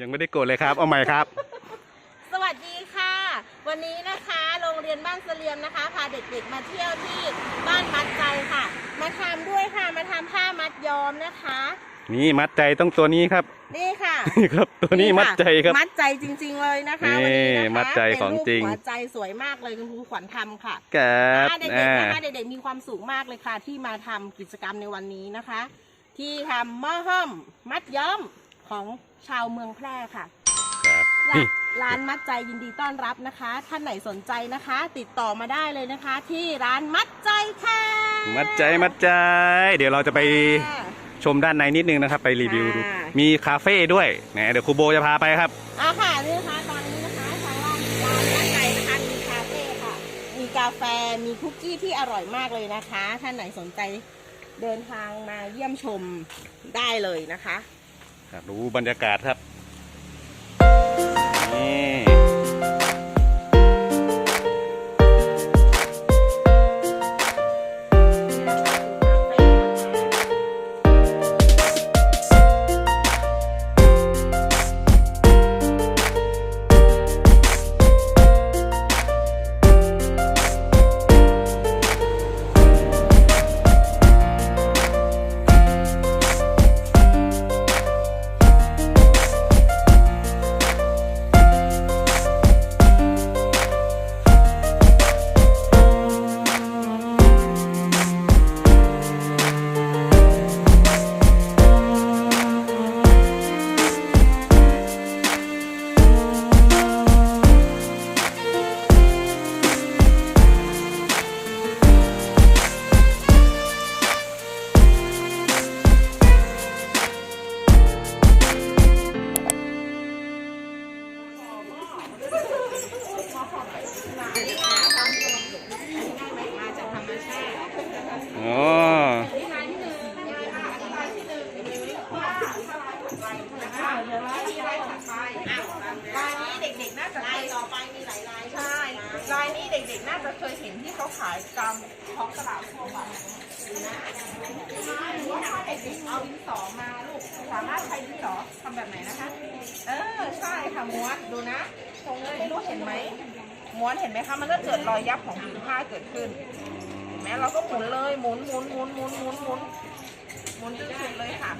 ยังไม่ได้กดเลยครับเอาใหม่ครับ สวัสดีค่ะ วันนี้นะคะโรงเรียนบ้านเสลียมนะคะพาเด็กๆมาเที่ยวที่บ้านมัดใจค่ะ มาทำด้วยค่ะมาทำผ้ามัดย้อมนะคะ นี่มัดใจต้องตัวนี้ครับ นี่ค่ะนี่ครับ ตัวนี้มัดใจครับ มัดใจจริง ๆเลยนะคะนี่วันนี้นะคะมัดใจของจริงเป็นปหัวใจสวยมากเลยคุณครูขวัญทำค่ะแกบอ่าเด็กอ่าๆนะคะเด็กๆมีความสุขมากเลยค่ะ ที่มาทำกิจกรรมในวันนี้นะคะ ที่ทำหม้อห้อมมัดย้อมของ ชาวเมืองแพร่ค่ะ ครับร้านี่นร้านมัดใจยินดีต้อนรับนะคะ ท่านไหนสนใจนะคะ ติดต่อมาได้เลยนะคะ ที่ร้านมัดใจค่ะมัดใจมัดใจ เดี๋ยวเราจะไปค่ะชมด้านในนิดนึงนะครับ ไปรีวิวดูค่ะมีคาเฟ่ด้วยนะเดี๋ยวครูโบจะพาไปครับ อ่าค่ะนี่นะคะตอนนี้นะคะทางร้านร้านมัดใจนะคะมีคาเฟ่ค่ะ มีกาแฟมีคุกกี้ที่อร่อยมากเลยนะคะ ท่านไหนสนใจเดินทางมาเยี่ยมชมได้เลยนะคะครับ ดูบรรยากาศครับ นี่ เออใช่ค่ะม้วนดูนะตรงนี้ไม่รู้เห็นไหมม้วนเห็นไหมคะมันก็เกิดรอยยับของผืนผ้าเกิดขึ้นเห็นไหมเราก็หมุนเลยหมุนหมุนหมุนหมุนหมุนหมุนหมุนจนสุดเลยค่ะ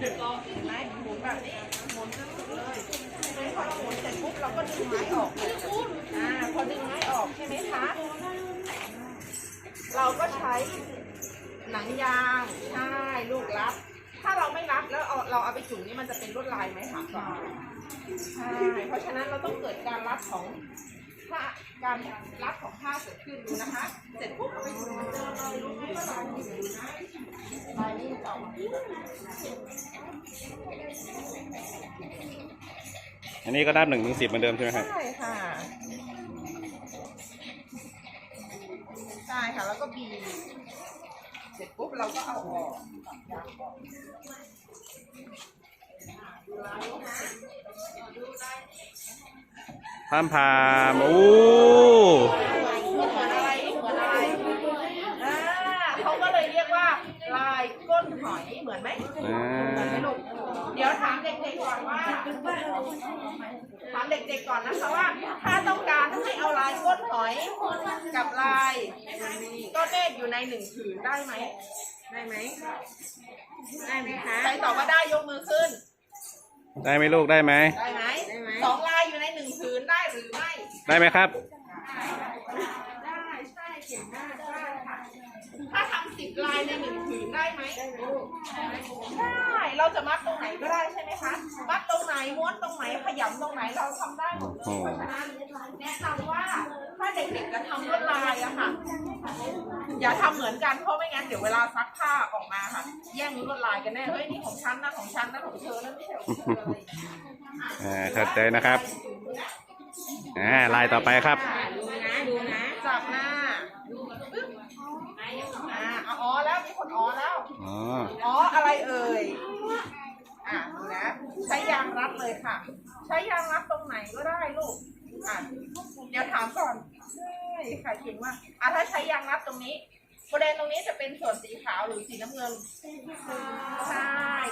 เห็นไหมหมุนแบบนี้หมุนจนสุดเลยพอเราหมุนเสร็จปุ๊บเราก็ดึงไม้ออกอ่าพอดึงไม้ออกใช่ไหมคะเราก็ใช้หนังยางใช่ลูกรัด ถ้าเราไม่รัดแล้วเอาเราเอาไปจุ่มนี่มันจะเป็นลวดลายไหมถามก่อนใช่เพราะฉะนั้นเราต้องเกิดการรัดของผ้าการรัดของผ้าเกิดขึ้นดูนะคะ เสร็จปุ๊บเอาไปจุ่มเหมือนเดิมเลยรู้ไหมว่าลายนี้อยู่นะลายนี้จะออกมาอันนี้ก็นับหนึ่งถึงสิบเหมือนเดิมใช่ไหมครับใช่ค่ะใช่ค่ะแล้วก็บี เสร็จปุ๊บเราก็เอาออกพามพามโอ้ ลายก้นหอยเหมือนไหมอ่า เหมือนไหมลูกเดี๋ยวถามเด็กๆก่อนว่าถามเด็กๆก่อนนะคะว่า ถ้าต้องการให้เอาลายก้นหอยกับลายก้อนเมฆอยู่ในหนึ่งผืนได้ไหมได้ไหมได้ไหมคะ ใครตอบว่าได้ยกมือขึ้น ได้ไหมลูกได้ไหม ได้ไหมสองลายอยู่ในหนึ่งผืนได้หรือไม่ ได้ไหมครับ ได้ใช่เก่งมากได้ค่ะ ถ้าทำสิบลายในหนึ่งผืนได้ไหมได้ เราจะมัดตรงไหนก็ได้ใช่ไหมคะ มัดตรงไหนม้วนตรงไหนขยำตรงไหนเราทำได้หมดเลยโอ้เพราะฉะนั้นแนะนำว่าถ้าเด็กๆจะทำลวดลายอะค่ะ อย่าทำเหมือนกันเพราะไม่งั้นเดี๋ยวเวลาซักผ้าออกมาค่ะ แย่งลวดลายกันแน่เฮ้ยนี่ของฉันนะของฉันนะของเธอนะไม่ใช่ของเธอเลยอ่าเข้าใจนะครับอ่าลายต่อไปครับ ดูนะดูนะจับหน้าปึ๊บอ่าเอาอ๋อแล้วมี คนอ๋อแล้ว อ๋ออ๋ออะไรเอ่ย อะดูนะใช้ยางรัดเลยค่ะ ใช้ยางรัดตรงไหนก็ได้ลูก อะเดี๋ยวถามก่อนใช่ค่ะเก่งมากอะถ้าใช้ยางรัดตรงนี้บริเวณตรงนี้จะเป็นส่วนสีขาวหรือสีน้ำเงินใช่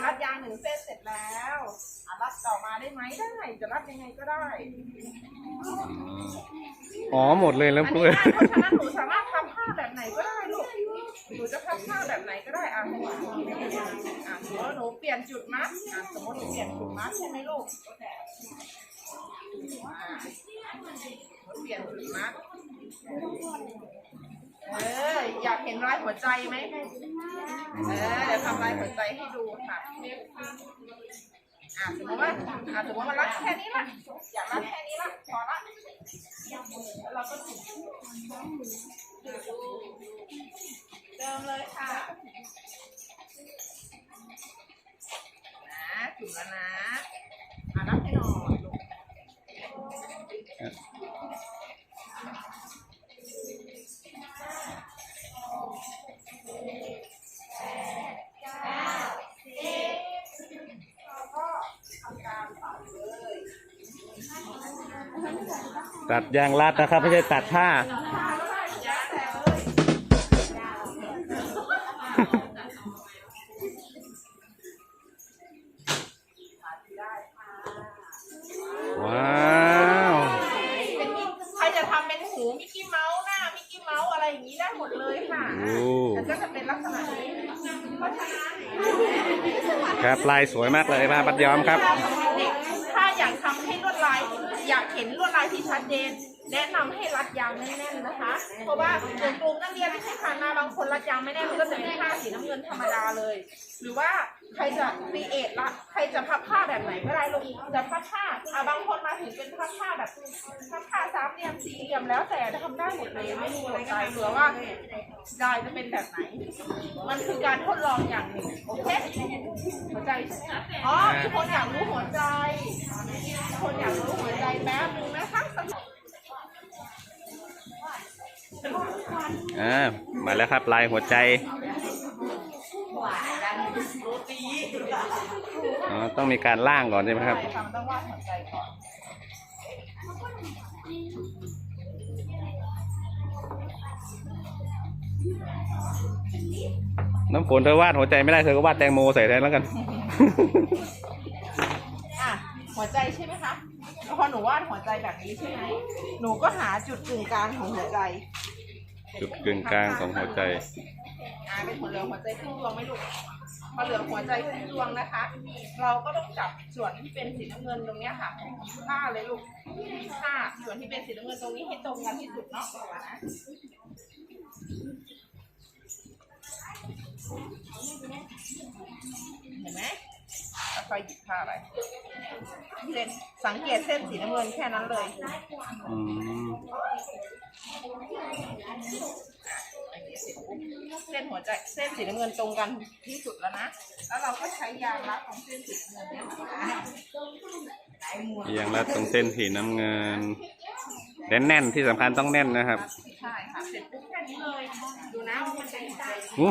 รัดยางหนึ่งเส้นเสร็จแล้วอะรัดต่อมาได้ไหมได้จะรัดยังไงก็ได้อ๋อหมดเลยแล้วอันพูนี้ดได้เพราะฉะนั้นหนูสามารถ จะพับผ้าแบบไหนก็ได้อะอะสมมติหนูเปลี่ยนจุดมัดอะสมมติหนูเปลี่ยนจุดมัดใช่ไหมลูกหนูเปลี่ยนจุดมัดเอออยากเห็นรายหัวใจไหมเออเดี๋ยวทำลายหัวใจให้ดูค่ะอะสมมติว่าอะสมมติว่ารัดแค่นี้ละอยากรัดแค่นี้ละพอละเราก็ถึง เดิมเลยค่ะนะถึงแล้วนะอะรับให้หน่อยลูกตัดยางรัดนะครับ ไม่ใช่ตัดผ้าว้ ทำเป็นหูมิกกี้เมาส์หน้ามิกกี้เมาส์อะไรอย่างนี้ได้หมดเลยค่ะโอ้ แต่ก็จะเป็นลักษณะนี้เพราะฉะนั้นครับลายสวยมากเลยผ้าปัดย้อมครับถ้าอยากทำให้ลวดลาย อยากเห็นลวดลายที่ชัดเจน แนะนำให้รัดยางแน่นๆนะคะ เพราะว่าอย่างกลุ่มนักเรียนที่ผ่านมาบางคนรัดยางไม่แน่นมันก็จะเป็นผ้าสีน้ำเงินธรรมดาเลย หรือว่าใครจะครีเอทละใครจะพับผ้าแบบไหนก็ได้ลูกจะพับผ้าอะบางคนมาถึงเป็นพับผ้าแบบพับผ้าสามเหลี่ยมสี่เหลี่ยมแล้วแต่ทำได้หมดเลยไม่มีหัวใจเผื่อว่าลายจะเป็นแบบไหน มันคือการทดลองอย่างหนึ่งโอเคหัวใจใช่ไหมคะอ๋อทุกคนอยากรู้หัวใจทุกคนอยากรู้หัวใจแป๊บนึงนะคะ อ่ามาแล้วครับลายหัวใจอ๋อต้องมีการล่างก่อนใช่ไหมครับนต้องวาดหัวใจก่อนน้ำฝนเธอวาดหัวใจไม่ได้เธอก็วาดแตงโมใส่แทนแล้วกันหัวใจใช่ไหมคะพอหนูวาดหัวใจแบบนี้ใช่ไหมหนูก็หาจุดกึ่งกลางของหัวใจ จุดกึ่งกลางของหัวใจ อ่าเป็นหัวเหลืองหัวใจครึ่งดวงไหมลูกพอเหลืองหัวใจครึ่งดวงนะคะ เราก็ต้องจับส่วนที่เป็นสีน้ำเงินตรงเนี้ยค่ะผ้าเลยลูกผ้าส่วนที่เป็นสีน้ำเงินตรงนี้ให้ตรงกันที่สุดเนาะนะเห็นไหม แล้วค่อยหยิบผ้าไปเส้นสังเกตเส้นสีน้ำเงินแค่นั้นเลย อืมเส้นหัวใจเส้นสีน้ำเงินตรงกันที่สุดแล้วนะ แล้วเราก็ใช้ยางรัดของเส้นสีน้ำเงินเนี่ยค่ะไหนหมวดเอียงรัดตรงเส้นสีน้ำเงินแน่นแน่นๆที่สำคัญต้องแน่นนะครับใช่ค่ะเสร็จปุ๊บแค่นี้เลย ดูนะว่ามันจะหัวใจอู้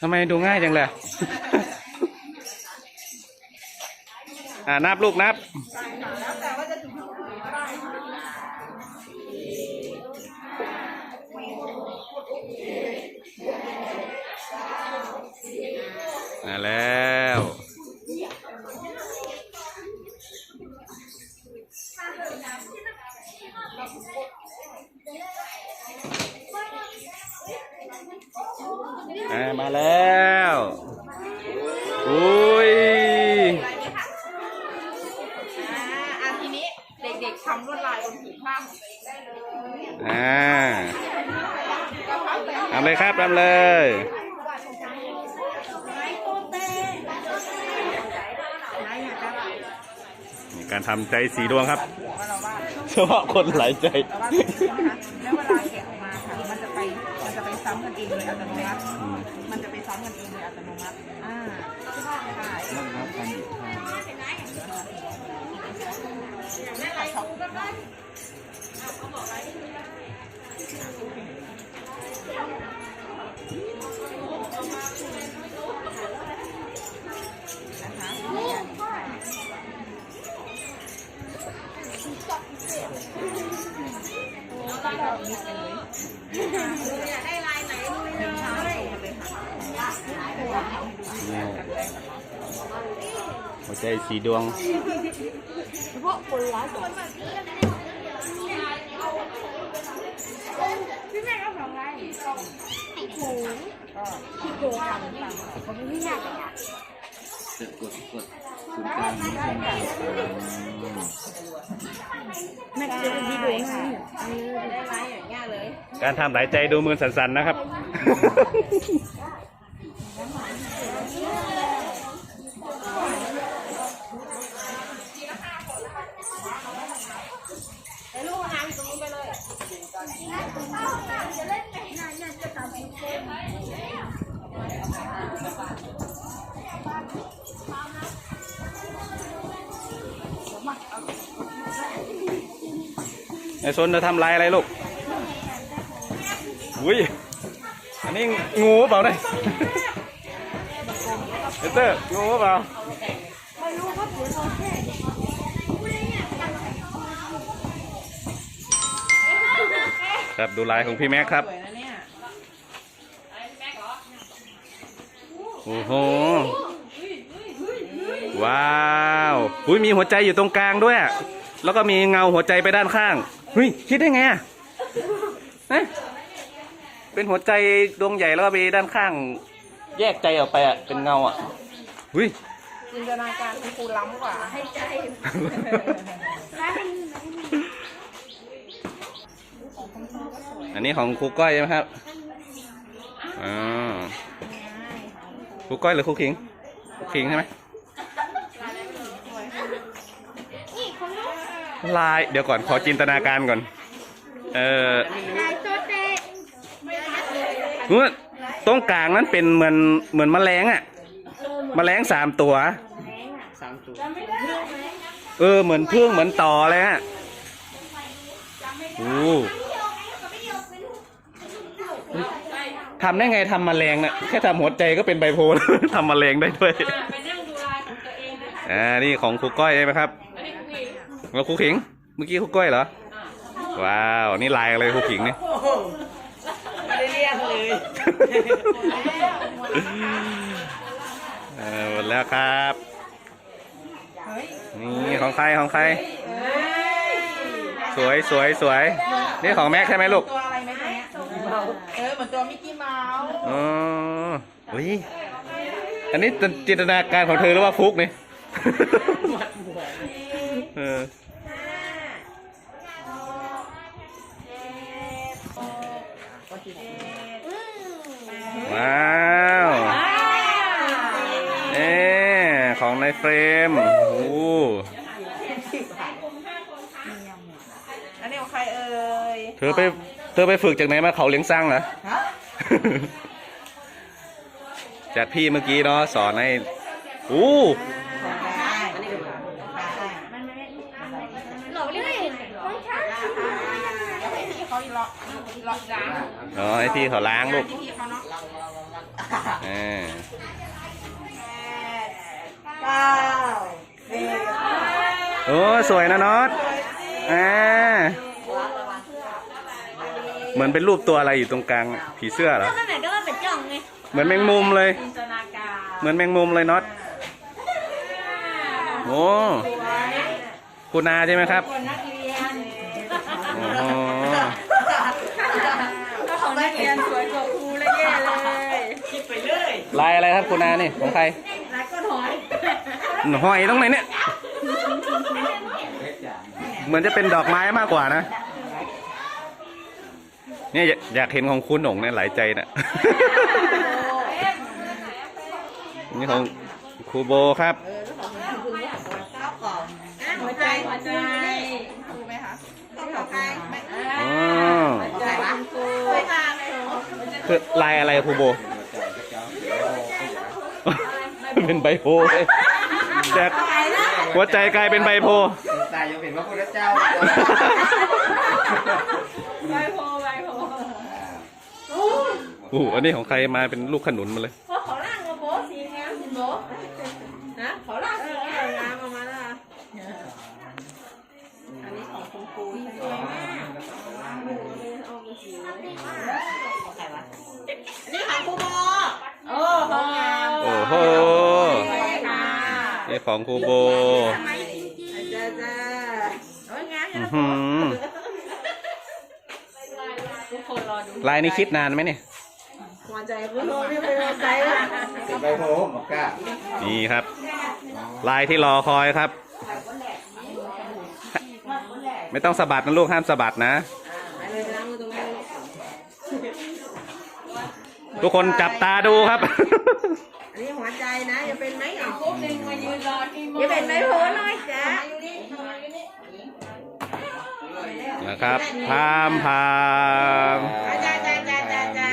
ทำไมดูง่ายจังเลย อ่านับลูกนับใช่ค่ะแล้วแต่ว่าจะถึงที่ไหนก็ได้ค่ะมาแล้วอ่ามาแล้วำเลยครับทำเลยมีการทำใจสีดวงครับเฉพาะคนหลายใจเวาดแบบนี้นะคะแล้วเวลาแกะออกมาค่ะ มันจะไป มันจะไปซ้ำกันเองเลยอัตโนมัติ มันจะไปซ้ำกันเองเลยอัตโนมัติ อ่าใช่แม่ไรของก็ได้ หัวใจสีดวงเฉพาะคนร้ายคนแบบนี้ ไรให้ถูก็ที่โกงกันต่างๆเขาไม่ได้ยากอะจะกดกดศูนย์กลางนี้ใช่ไหมแม่จะดีดวยให้ได้ไรอย่างเงี้ยเลยการทำหลายใจดูมือสั่นๆนะครับไอ้ลูกน้ำอยู่ตรงนู้นไปเลย ไอ้ซนจะทำลายอะไรลูก อุ้ย อันนี้งูเปล่าเนี่ยเอเตอร์งูเปล่าครับดูลายของพี่แม็กครับ สวยนะเนี่ย โอ้โห ว้าวอุ้ยมีหัวใจอยู่ตรงกลางด้วยอะแล้วก็มีเงาหัวใจไปด้านข้างเฮ้ยคิดได้ไงอะเอ๊ะเป็นหัวใจดวงใหญ่แล้วก็ไปด้านข้าง แยกใจออกไปอะเป็นเงาอะอุ้ย จินตนาการคุณครูล้ำกว่า ให้ใจอันนี้ของครูก้อยใช่ไหมครับอ่า ครูก้อยหรือครูขิงครูขิงใช่ไหมลายเดี๋ยวก่อนขอจินตนาการก่อน เออนู้นตรงกลางนั้นเป็นเหมือนเหมือนแมลงอะแมลงสามตัวสามตัวเออเหมือนเพึ่องเหมือนต่อเลยฮะโอ้ ทำได้ไงทำแมลงเนี่ยแค่ทำหัวใจก็เป็นไบโพล ทำแมลงได้ด้วยไปนั่งดูลายของตัวเองนะคะอ่า นี่ของครูก้อยใช่ไหมครับ อันนี้คุยแล้วครูขิง เมื่อกี้ครูก้อยเหรอ ว้าว นี่ลายอะไรครูขิงนี่ไม่ได้เรียกเลย เออหมดแล้วครับเฮ้ยนี่ของใครของใคร สวยสวยสวย นี่ของแม็กใช่ไหมลูก ตัวอะไรไหม ตัวเนี้ยเออเหมือนตัวมิกกี้เมาส์อ๋ออุ้ยอันนี้จินตนาการของเธอหรือว่าฟุกนี่เออว้าวเอ๊ของในเฟรมโอ้อันนี้ของใครเอ่ยเธอไป เธอไปฝึกจากไหนมาเขาเลี้ยงสร้างเหรอฮะจากพี่เมื่อกี้เนาะสอนให้อู้ได้อันนี้ดูได้หนูไม่ได้ของฉันที่เขาล็อกล็อกร้านอ๋อให้พี่เขาล้างลูกที่พี่เขาเนาะเออเก้าสิบโอ้สวยนะน็อตอ่า เหมือนเป็นรูปตัวอะไรอยู่ตรงกลางอะผีเสื้อเหรอ ก็ไหนก็ว่าเป็นจ่องไงเหมือนแมงมุมเลย จินตนาการเหมือนแมงมุมเลยน็อต โอ้คุณนาใช่ไหมครับ คนนักเรียนโอ้โหก็ของนักเรียนสวยกว่าครูเลยแย่เลยคิดไปเรื่อยลายอะไรครับคุณนานี่ของใครลายก้นหอยหอยตรงไหนเนี่ย เหมือนจะเป็นดอกไม้มากกว่านะ เนี่ยอยากอยากเห็นของคุณหนงเนี่ยหลายใจนะ นี่ของครูโบครับหัวใจหัวใจดูไหมคะต้องของใครไม่อ๋อใจวะสวยค่ะคือลายอะไรครูโบ เป็นใบโพเลยจากหัวใจกลายเป็นใบโพตายยังเป็นพระพุทธเจ้า ใบโพใบโพ โอ้ โหอันนี้ของใครมาเป็นลูกขนุนมาเลยเพราะเขาล่างมาโบสีงามสิโบนะเขาล่างสีงามออกมาแล้วค่ะอันนี้ของคุณครูใช่ไหมอันนี้ของครูโบโอ้โหโอ้โห สวยค่ะเนี่ของครูโบจ้าจ้าโอ้ยงานอื้อหือ ทุกคนรอดูลายนี้คิดนานไหมเนี่ยหัว ใจคุณโลไม่เป็นหัวใจละเป็นใบโพหมอกล้านี่ครับ ลายที่รอคอยครับ ไม่ต้องสะบัดนะลูกห้ามสะบัดนะไปเลยไปล้างมือตรงนี้ทุกคนจับตาดูครับ อันนี้หัวใจนะอย่าเป็นไหมอะพวกนึงมายืนรอที่มืออย่าเป็นไหมโพน้อยจ้านะครับพามพาม จ้าจ้าจ้าจ้าจ้า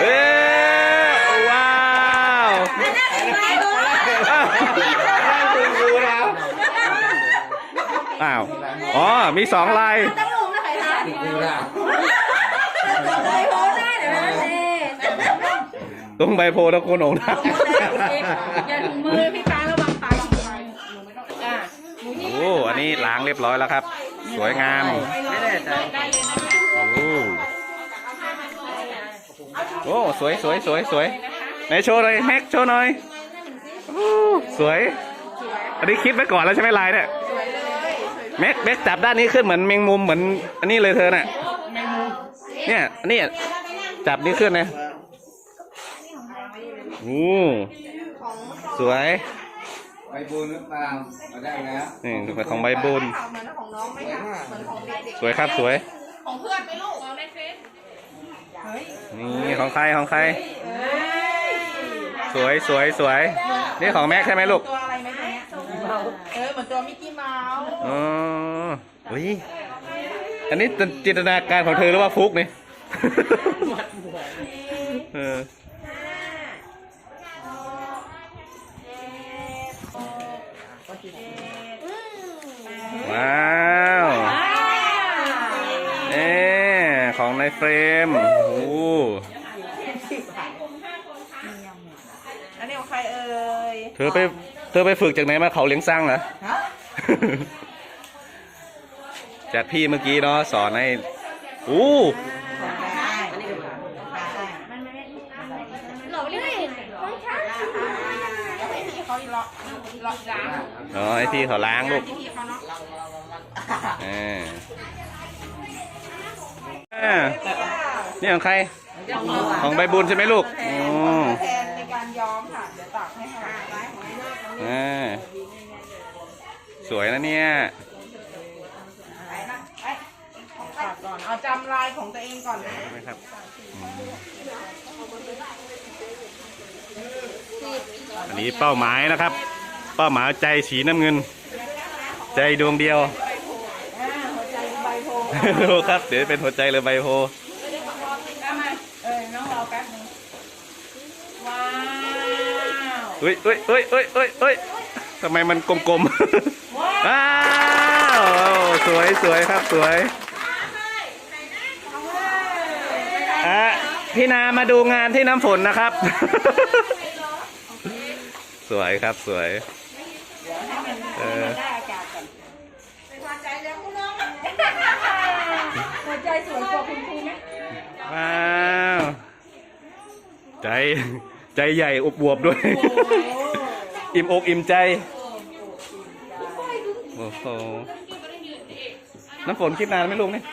เอ้ยว้าว ไม่ได้เป็นไหมโพ คุณครูแล้ว อ้าว อ๋อ มีสองลายต้องลุงนะใครทำคุณครูแล้วใบโพได้เดี๋ยวนะเน่ตรงใบโพตะโกนโหนนะอย่าถุงมือพี่ฟ้าระวังปลายถุงมือจ้าโอ้อันนี้ล้างเรียบร้อยแล้วครับ สวยงามไม่ได้ใจโอ้โอ้สวยสวยสวยสวยไหนโชว์หน่อยแม็กโชว์หน่อยโอ้สวย อันนี้คิดไว้ก่อนแล้วใช่ไหมลายเนี่ย แม็กแม็กจับด้านนี้ขึ้นเหมือนแมงมุมเหมือน อันนี้เลยเธอน่ะเนี่ยอันนี้จับนี่ขึ้นนะโอ้สวยใบบุญหรือเปล่าเอาได้แล้วนี่เป็นของใบบุญเหมือนของน้องไหมคะเหมือนของเด็กสวยครับสวยๆของเพื่อนไหมลูกเอาในเฟซเฮ้ยนี่ของใครของใครเอ้ยสวยสวยสวย นี่ของแม็กใช่ไหมลูก ตัวอะไรไหมเนี่ยเออเหมือนตัวมิกกี้เมาส์อ๋ออุ้ยอันนี้จินตนาการของเธอหรือว่าฟุกนี่เออว้าวเอ๊ของในเฟรมโอ้โหอันนี้ของใครเอ่ยเธอไปเธอไปฝึกจากไหนมาเขาเลี้ยงสร้างเหรอฮะจากพี่เมื่อกี้เนาะสอนให้อู้ได้อันนี้ดูหลอกเลยไม่ใช่แล้วให้พี่เขาหลอกหลอกจ้าอ๋อให้พี่เขาล้างลูกพี่เขาเนาะอ่าอ่านี่ของใคร ของใบบุญใช่ไหมลูกอ๋อแทนในการย้อมค่ะ อ้นอกตรงนี้อ่าสวยนะเนี่ยไปนะไปตากก่อน เอาจำลายของตัวเองก่อนนะไหมครับอันนี้เป้าหมายนะครับ เป้าหมายใจสีน้ำเงิน ใจดวงเดียวอ่าหัวใจใบโพดูครับ เดี๋ยวเป็นหัวใจเลยใบโพ ได้ไหมเอ้ยน้องรอแป๊บนึงว้าว เฮ้ยเฮ้ยเฮ้ยเฮ้ยเฮ้ยเฮ้ยทำไมมันกลมๆว้าวสวยสวยครับสวยอะพี่นามาดูงานที่น้ำฝนนะครับ สวยครับสวยเออได้อากาศก่อนเป็นหัวใจแล้วคุณน้องหัวใจสวยกว่าคุณครูไหมว้าว ใจ ใจใหญ่อวบวบด้วย อิ่มอกอิ่มใจโอ้โหน้ำฝนคิดนานไหมลุงเนี่ย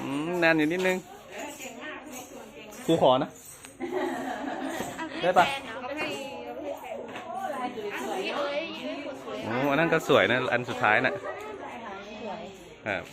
อืมนานอยู่นิดนึงครูขอนะ ได้ปะโอ้อันนั้นก็สวยนะ อันสุดท้ายน่ะครับ